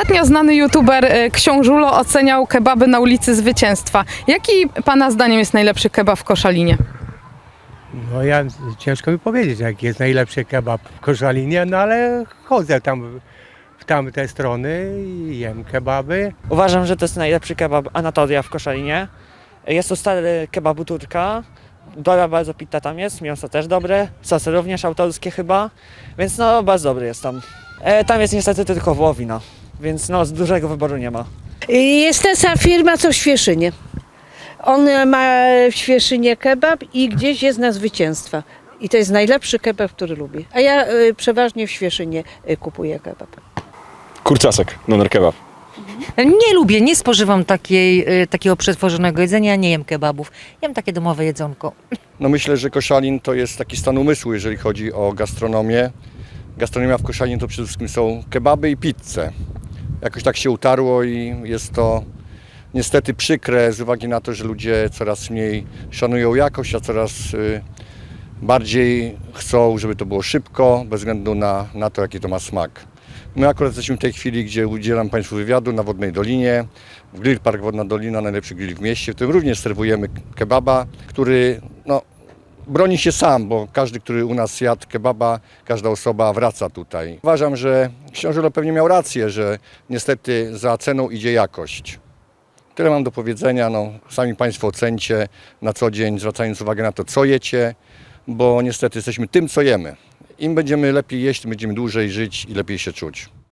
Ostatnio znany youtuber e, Książulo oceniał kebaby na ulicy Zwycięstwa. Jaki pana zdaniem jest najlepszy kebab w Koszalinie? No ja ciężko mi powiedzieć, jaki jest najlepszy kebab w Koszalinie, no ale chodzę tam w tamte strony i jem kebaby. Uważam, że to jest najlepszy kebab Anatolia w Koszalinie. Jest to stary kebabu turka. Dora bardzo pita tam jest, mięso też dobre, sosy również autorskie chyba, więc no bardzo dobry jest tam. E, tam jest niestety tylko wołowina, więc no z dużego wyboru nie ma. Jest ta sama firma, co w Świeszynie. On ma w Świeszynie kebab i gdzieś jest na zwycięstwa. I to jest najlepszy kebab, który lubię. A ja y, przeważnie w Świeszynie y, kupuję kebab. Kurczasek, doner kebab. Nie lubię, nie spożywam takiej, y, takiego przetworzonego jedzenia, nie jem kebabów. Jem takie domowe jedzonko. No myślę, że Koszalin to jest taki stan umysłu, jeżeli chodzi o gastronomię. Gastronomia w Koszalinie to przede wszystkim są kebaby i pizze. Jakoś tak się utarło i jest to niestety przykre z uwagi na to, że ludzie coraz mniej szanują jakość, a coraz y, bardziej chcą, żeby to było szybko, bez względu na, na to, jaki to ma smak. My akurat jesteśmy w tej chwili, gdzie udzielam Państwu wywiadu na Wodnej Dolinie. W Grill Park Wodna Dolina, najlepszy grill w mieście, w którym również serwujemy kebaba, który no, broni się sam, bo każdy, który u nas jadł kebaba, każda osoba wraca tutaj. Uważam, że książę pewnie miał rację, że niestety za ceną idzie jakość. Tyle mam do powiedzenia, no, sami Państwo ocencie na co dzień, zwracając uwagę na to, co jecie, bo niestety jesteśmy tym, co jemy. Im będziemy lepiej jeść, tym będziemy dłużej żyć i lepiej się czuć.